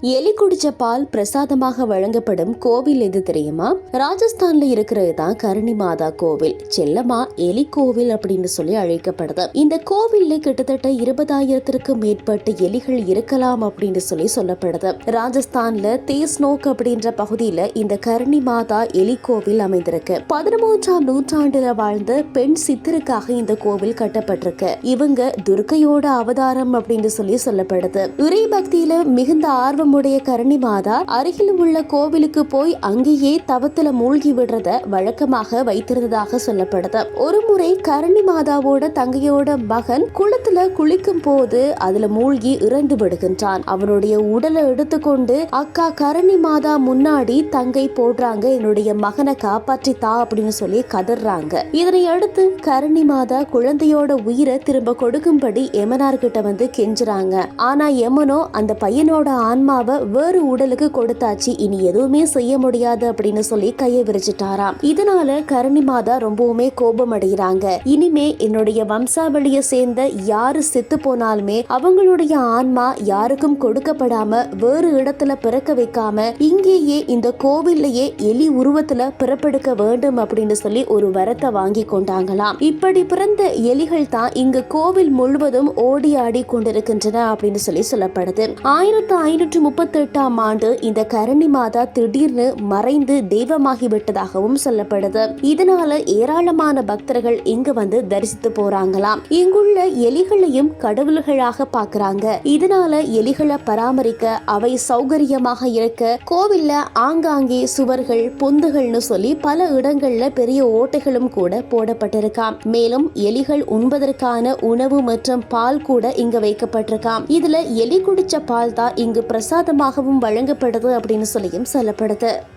எலி குடிச்ச பால் பிரசாதமாக வழங்கப்படும் கோவில் எது தெரியுமா? ராஜஸ்தான்ல இருக்கிறது தான் கருணி மாதா கோவில். செல்லமா எலி கோவில் அப்படின்னு சொல்லி அழைக்கப்படுது. இந்த கோவில்ல கிட்டத்தட்ட இருபதாயிரத்திற்கு மேற்பட்ட எலிகள் இருக்கலாம் அப்படின்னு சொல்லி சொல்லப்படுது. ராஜஸ்தான்ல தேஸ்னோக் அப்படின்ற பகுதியில இந்த கருணி மாதா எலி கோவில் அமைந்திருக்கு. பதினமூன்றாம் நூற்றாண்டுல வாழ்ந்த பெண் சித்தருக்காக இந்த கோவில் கட்டப்பட்டிருக்கு. இவங்க துர்க்கையோட அவதாரம் அப்படின்னு சொல்லி சொல்லப்படுது. இறை பக்தியில மிகுந்த நம்முடைய கரணி மாதா அருகில் உள்ள கோவிலுக்கு போய் அங்கேயே தவத்துல மூழ்கி விடுறத வழக்கமாக வைத்திருந்ததாக சொல்லப்படுது. ஒரு முறை கரணி மாதாவோட தங்கையோட மகன் குளத்துல குளிக்கும் போது அதுல மூழ்கி இறந்து விடுகின்றான். அவனுடைய உடலை எடுத்துக்கொண்டு அக்கா கரணி மாதா முன்னாடி தங்கை போடுறாங்க என்னுடைய மகனை காப்பாற்றி தா அப்படின்னு சொல்லி கதறாங்க. இதனை அடுத்து கரணி மாதா குழந்தையோட உயிரை திரும்ப கொடுக்கும்படி எமனார்கிட்ட வந்து கெஞ்சுறாங்க. ஆனா எமனோ அந்த பையனோட ஆன்மா அம்மாவை வேறு உடலுக்கு கொடுத்தாச்சு. இனி எதுவுமே செய்ய முடியாது அப்படின்னு சொல்லி கையை விரிச்சிட்டாராம். இதனால கரணி மாதா ரொம்பவுமே கோபம் அடைகிறாங்க இனிமே என்னுடைய வம்சாவளியை சேர்ந்த யாரு செத்து போனாலுமே அவங்களுடைய ஆன்மா யாருக்கும் கொடுக்கப்படாம வேறு இடத்துல பிறக்க வைக்காம இங்கேயே இந்த கோவில்லையே எலி உருவத்துல பிறப்பெடுக்க வேண்டும் அப்படின்னு சொல்லி ஒரு வரத்தை வாங்கி கொண்டாங்களாம். இப்படி பிறந்த எலிகள் தான் இங்கு கோவில் முழுவதும் ஓடி ஆடி கொண்டிருக்கின்றன அப்படின்னு சொல்லி சொல்லப்படுது. ஆயிரத்து ஐநூற்று முப்பத்தி எட்டாம் ஆண்டு இந்த கரணி மாதா திடீர்னு மறைந்து தெய்வமாகி விட்டதாகவும் சொல்லப்படுது. இதனால ஏராளமான பக்தர்கள் இங்கு வந்து தரிசித்து போறாங்களாம். இங்குள்ள எலிகளையும் கடவுள்களாக பாக்குறாங்க இதனால எலிகளை பராமரிக்க அவை சௌகரியமாக இருக்க கோவில்ல ஆங்காங்கே சுவர்கள் பொந்துகள்னு சொல்லி பல இடங்கள்ல பெரிய ஓட்டைகளும் கூட போடப்பட்டிருக்காம். மேலும் எலிகள் உண்பதற்கான உணவு மற்றும் பால் கூட இங்க வைக்கப்பட்டிருக்காம். இதுல எலி குடிச்ச பால் தான் இங்கு பிரசாதமாகவும் வழங்கப்படுது அப்படின்னு சொல்லியும் சொல்லப்படுது.